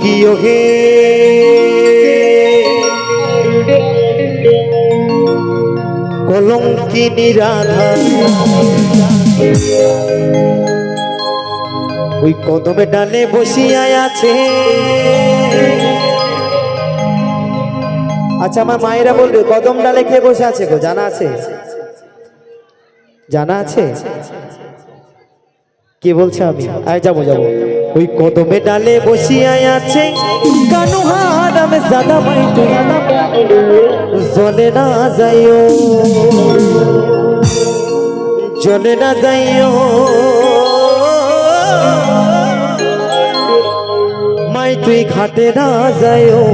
কি হে? কলঙ্কিনী রাধা। ওই কদমে ডালে বসিয়া আছে। আচ্ছা আমার মায়েরা বলবে, কদম ডালে কে বসে আছে গো? জানা আছে? জানা আছে? কে বলছে আমি? আয়, যাব যাব। ওই কদমে ডালে বসিয়া আছে। কানু হারাম জাদা তুই জলে না যাইও। জলে না যাইও। মাই তুই খাটে না যাইও।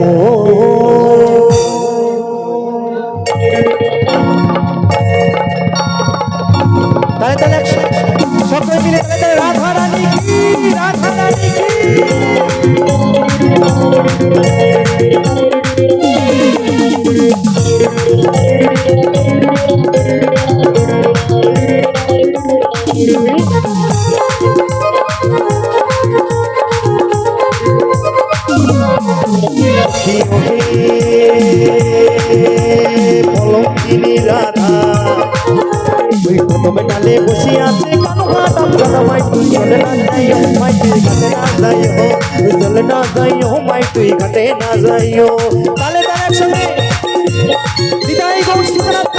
তাহলে তাহলে সকলে মিলে তাহলে রাধা রানী কি? রাধা রানী কি কদমে ডালে বসে আছে কানো হাতাম জানা মাই তুই চলে না যাই হো মাই তালে একসঙ্গে বিদায় গৌর সীতানাথ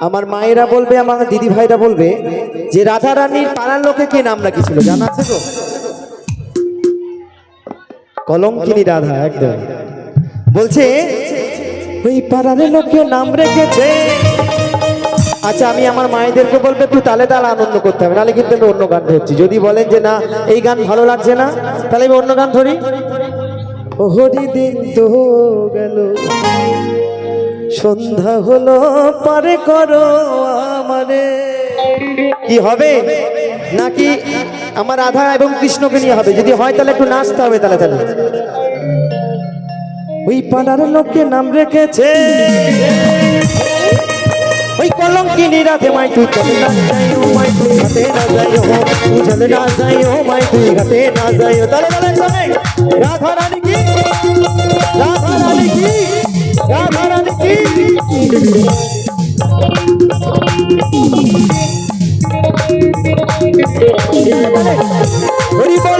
আমার মায়েরা বলবে, আমার দিদি ভাইরা বলবে যে রাধা রানীর পাড়ার লোকে কে নাম রাখিছিল জানা আছে তো? কলঙ্কিনী রাধা, একদম। বলছে ওই পাড়ার লোকে নাম রেখেছে। আচ্ছা আমি আমার মায়েদেরকে বলবে একটু তালে তালে আনন্দ করতে হবে নাহলে কিন্তু আমি অন্য গান ধরছি। যদি বলেন যে না এই গান ভালো লাগছে না তাহলে আমি অন্য গান ধরি। ও হরি দিন তো গেল সন্ধ্যা হলো পারে করো আমারে। কি হবে? নাকি আমার রাধা এবং কৃষ্ণকে নিয়ে হবে? যদি হয় তাহলে একটু নাচতে হবে তাহলে তাহলে ওই পাড়ার লোককে নাম রেখেছে। ওই কলঙ্কিনী রাধে মাই তুই চলে না যাইও মাই তুই ঘাটে না যাইও, তুই চলে না যাইও মাই তুই ঘাটে না যাইও। তাহলে তাহলে সবাই রাধা রানী কি? রাধা রানী কি? রাধা রানী কি? হরি বল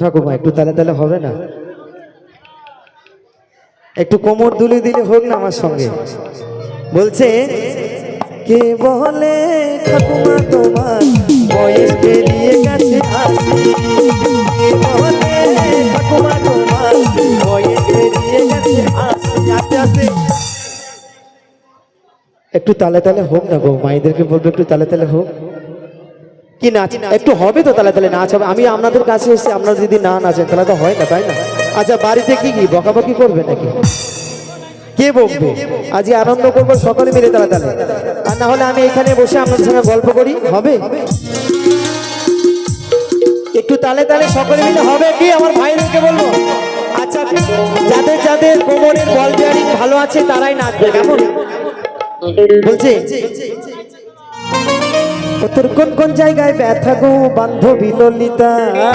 ঠাকুমা একটু তালে তালে হবে না? একটু কোমর দুলে দিলে হোক না আমার সঙ্গে। বলছে, কে বলে ঠাকুমা তোমার বয়স পেরিয়ে গেছে আজ? একটু তালে তালে হোক না গো, মায়েদেরকে বলব একটু তালে তালে হোক। কি নাচ? একটু হবে তো তালে তালে নাচ হবে। আমি আপনাদের কাছে এসে আপনারা যদি না নাচেন, তাহলে তো হয় না, তাই না? আচ্ছা বাড়িতে কি কি? বকাবকি করবে নাকি? কে বকবে? আজকে আনন্দ করব সকলে মিলে তালে তালে। আর না হলে আমি এখানে বসে আপনাদের সঙ্গে গল্প করি। হবে? একটু তালে তালে সকলে মিলে হবে কি? আমার ভাইদেরকে বলব। আচ্ছা যাদের যাদের কোমরের বল ভালো আছে, তারাই নাচবে, কেমন? বলছে, তোর কোন কোন জায়গায় ব্যথা গো, বান্ধবী ললিতা?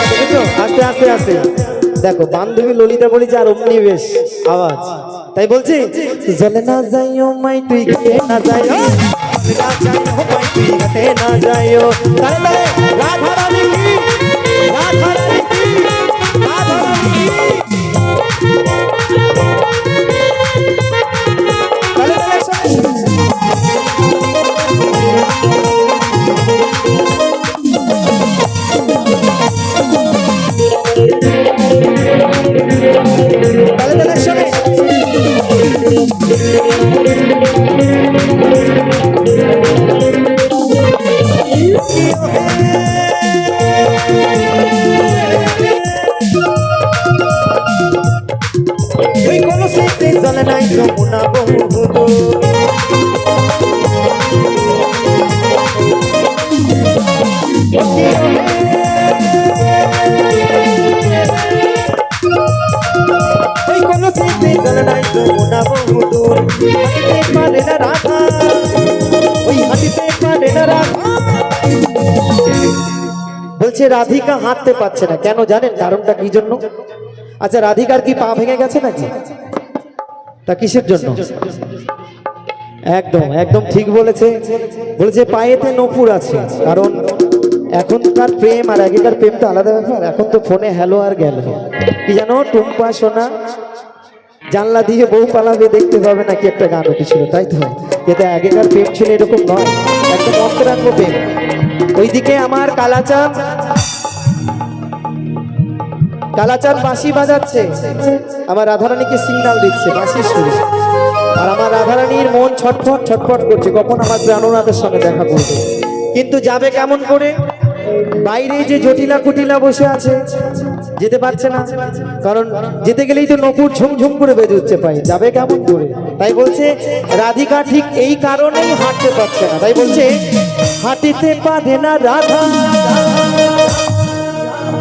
দেখেছ? আস্তে আস্তে আস্তে। দেখো, বান্ধবী ললিতা বলেছে আর অমনি বেশ আওয়াজ। তাই বলছি, জলে না যাইও মাই, তুই কে না যাইও। না যাইও ঘাটে না যাইও। রাধা রাধা রাধা বলছে, রাধিকা হাঁটতে পারছে না। কেন জানেন কারণটা কি জন্য? আচ্ছা রাধিকার কি পা ভেঙে গেছে নাকি? তা কিসের জন্য? একদম একদম ঠিক বলেছে। বলেছে পায়েতে নপুর আছে, কারণ এখনকার প্রেম আর আগেকার প্রেম তো আলাদা ব্যাপার, এখন তো ফোনে হ্যালো আর গেল। কি জানো, টুম্পা, সোনা, জানলা দিয়ে বউ পালাবে, দেখতে পাবে নাকি একটা গান উঠেছিল, তাই তো? এটা আগেকার প্রেম ছিল এরকম নয় একদম অন্তরাঙ্গ প্রেম। ওইদিকে আমার কালাচাঁদ কালাচাঁদ বাঁশি বাজাচ্ছে। আমার রাধারানীকে সিগনাল দিচ্ছে বাঁশির সুরে আর আমার রাধারানীর মন ছটফট ছটফট করছে, কখন আমার প্রাণনাথের সঙ্গে দেখা করবে? কিন্তু যাবে কেমন করে? বাইরে যে জটিলা কুটিলা বসে আছে, যেতে পারছে না। কারণ যেতে গেলেই তো নকুর ঝুমঝুম করে বেজে উঠছে পাই যাবে কেমন করে? তাই বলছে, রাধিকা ঠিক এই কারণেই হাঁটতে পারছে না। তাই বলছে, হাঁটিতে পারে না রাধা।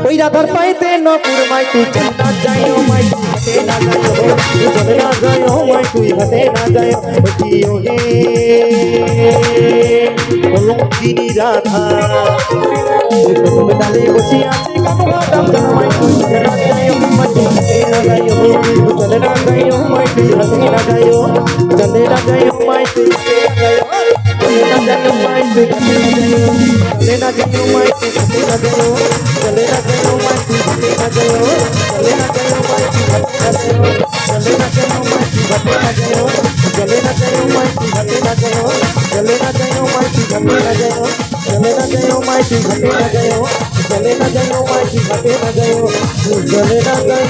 ওই রাধার পাইতে নপুর মাই তুই চন্না যাই ও মাই তুই হাতে না যাই ও তুই চলে না যাই ও মাই তুই হাতে না যাই ও কি ও হে। অলঙ্কিনী রাধা। ওই প্রথম ডালে বসে আছে কামড়া দাম জানা মাই তুই চলে না যাই ও মাই তুই হাতে না যাই ও তুই চলে না যাই ও মাই তুই হাতে না যাই ও চলে না যাই ও মাই তুই হাতে না যাই ও চলে না যাই ও মাই তুই হাতে না যাই ও চলে না যাই ও মাই তুই হাতে না যাই ও चले ना गयो माइटी घटे ना गयो चले ना गयो माइटी घटे ना गयो चले ना गयो माइटी घटे ना गयो चले ना